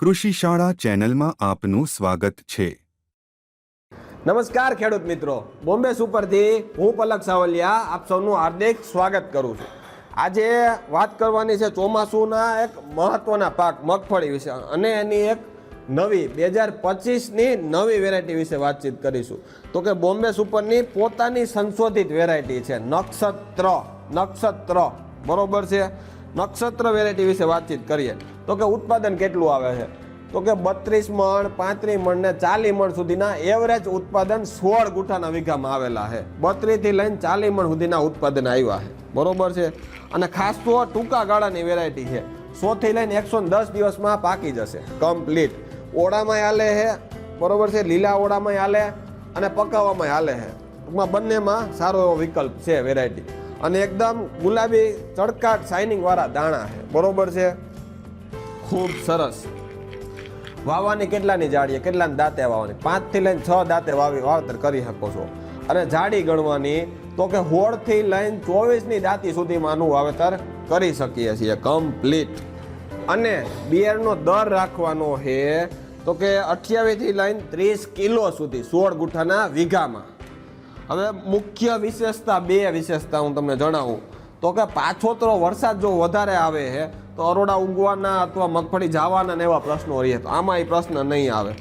કૃષિ શાળા ચેનલમાં આપનું સ્વાગત છે. નમસ્કાર ખેડૂત મિત્રો. બોમ્બે સુપરથી હું પલક સાવલિયા આપ સૌનું હાર્દિક સ્વાગત કરું છું. આજે વાત કરવાની છે ચોમાસુના એક મહત્વના પાક મગફળી વિશે અને એની એક નવી બે હજાર પચીસની નવી વેરાયટી વિશે વાતચીત કરીશું. તો કે બોમ્બે સુપરની પોતાની સંશોધિત વેરાયટી છે નક્ષત્ર. નક્ષત્ર બરોબર છે? નક્ષત્ર વેરાયટી વિશે વાતચીત કરીએ. તો કે ઉત્પાદન કેટલું આવે છે? તો કે બત્રીસ મણ, પાંત્રીસ મણ ને ચાલીસ મણ સુધીના એવરેજ ઉત્પાદન સોળ ગુઠાના વીઘામાં આવેલા છે. બત્રીસથી લઈને ચાલીસ મણ સુધીના ઉત્પાદન આવ્યા છે. બરોબર છે? અને ખાસ તો ટૂંકા ગાળાની વેરાયટી છે. સો થી લઈને એકસો દસ દિવસમાં પાકી જશે. કમ્પ્લીટ ઓળામાં હાલે છે. બરોબર છે? લીલા ઓળામાં હાલે. અને પકાવવામાં હાલે છે. ટૂંકમાં બંનેમાં સારો એવો વિકલ્પ છે વેરાયટી અને એકદમ ગુલાબી ચડકાટ શાઇનિંગ વાળા દાણા છે. બરોબર છે? ખૂબ સરસ. વાવવાની કેટલાની જાડીએ કેટલાની દાંતે વાવવાની? પાંચથી લઈને છ દાંતે વાવી વાવેતર કરી શકો છો. અને જાડી ગણવાની તો કે હોળથી લઈને ચોવીસની દાંતી સુધીમાંનું વાવેતર કરી શકીએ છીએ. કમ્પ્લીટ. અને બિયરનો દર રાખવાનો છે તો કે અઠ્યાવીસથી લઈને ત્રીસ કિલો સુધી સોળ ગુઠાના વીઘામાં. હવે મુખ્ય વિશેષતા બે વિશેષતા હું તમને જણાવું. તો કે પાછોતરો વરસાદ જો વધારે આવે છે તો અરોડા ઉગવાના અથવા મગફળી જવાના ને એવા પ્રશ્નો રહીએ તો આમાં એ પ્રશ્ન નહીં આવે.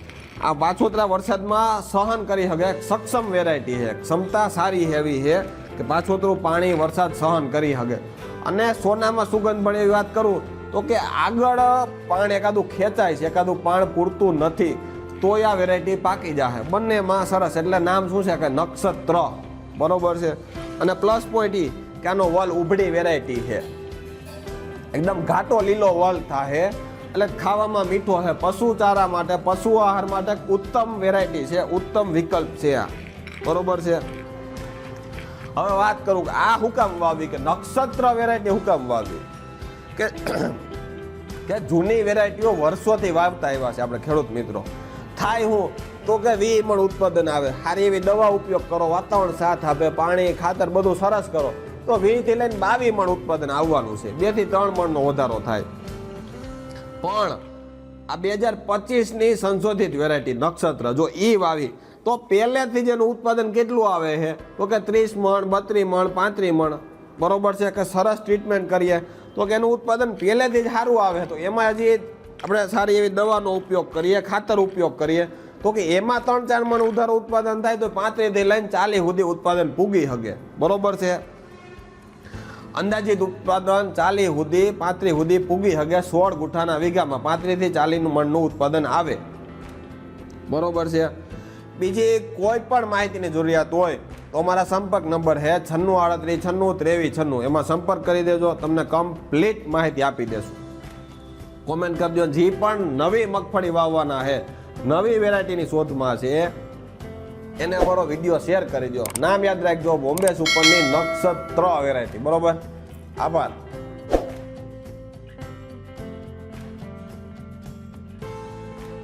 આ પાછોતરા વરસાદમાં સહન કરી શકે સક્ષમ વેરાયટી છે ક્ષમતા સારી એવી છે કે પાછોતરું પાણી વરસાદ સહન કરી શકે. અને સોનામાં સુગંધ મળે એવી વાત કરું તો કે આગળ પાણ એકાદું ખેંચાય છે, એકાદું પાણ પૂરતું નથી. તોય આ વેરાયટી પાકી જશે બંનેમાં સરસ. એટલે નામ શું છે કે નક્ષત્ર. બરોબર છે? અને પ્લસ પોઈન્ટ ઈ કે આનો વલ ઉભડી વેરાયટી છે. એકદમ ઘાટો લીલો વલ થાય એટલે ખાવામાં મીઠો છે પશુ ચારા માટે, પશુ આહાર માટે ઉત્તમ વેરાયટી છે. ઉત્તમ વિકલ્પ છે આ. બરોબર છે? હવે વાત કરું કે આ હુકામ વાવી કે નક્ષત્ર વેરાયટી હુકામ વાવી? કે કે જૂની વેરાયટીઓ વર્ષોથી વાવતા આવ્યા છે આપણે ખેડૂત મિત્રો. થાય હું? તો કે વી મણ ઉત્પાદન આવે. સારી એવી દવા ઉપયોગ કરો, વાતાવરણ સાથ આપે, પાણી, ખાતર બધું સરસ કરો. તો વીથી લઈને બાવી મણ ઉત્પાદન આવવાનું છે. બેથી ત્રણ મણનો વધારો થાય. પણ આ બે હજાર પચીસની સંશોધિત વેરાયટી નક્ષત્ર, જો ઈ વાવી, તો પહેલેથી જ એનું ઉત્પાદન કેટલું આવે છે તો કે ત્રીસ મણ, બત્રીસ મણ, પાંત્રીસ મણ. બરોબર છે કે સરસ ટ્રીટમેન્ટ કરીએ? તો કે એનું ઉત્પાદન પહેલેથી જ સારું આવે. તો એમાં હજી આપણે સારી એવી દવાનો ઉપયોગ કરીએ, ખાતર ઉપયોગ કરીએ. તો કે એમાં ત્રણ ચાર મણ ઉધાર ઉત્પાદન થાય તો પાંત્રીસથી લઈને ચાલીસ સુધી ઉત્પાદન પૂગી શકે બરોબર છે? અંદાજિત ઉત્પાદન ચાલીસ સુધી, પાંત્રીસ સુધી પૂગી શકે સોળ ગુઠાના વીઘામાં. પાંત્રીસથી ચાલીસનું મણનું ઉત્પાદન આવે. બરોબર છે? બીજી કોઈ પણ માહિતીની જરૂરિયાત હોય તો અમારા સંપર્ક નંબર છે છન્નું આડત્રીસ, છન્નું ત્રેવીસ, છન્નું. એમાં સંપર્ક કરી દેજો, તમને કમ્પ્લીટ માહિતી આપી દેશું. કોમેન્ટ કરજો. જે પણ નવી મગફળી વાવવાના છે. નવી વેરાયટીની શોધમાં છે. એને અમારો વીડિયો શેર કરી દો નામ યાદ રાખજો. બોમ્બે સુપરની નક્ષત્ર વેરાયટી. બરોબર? આભાર.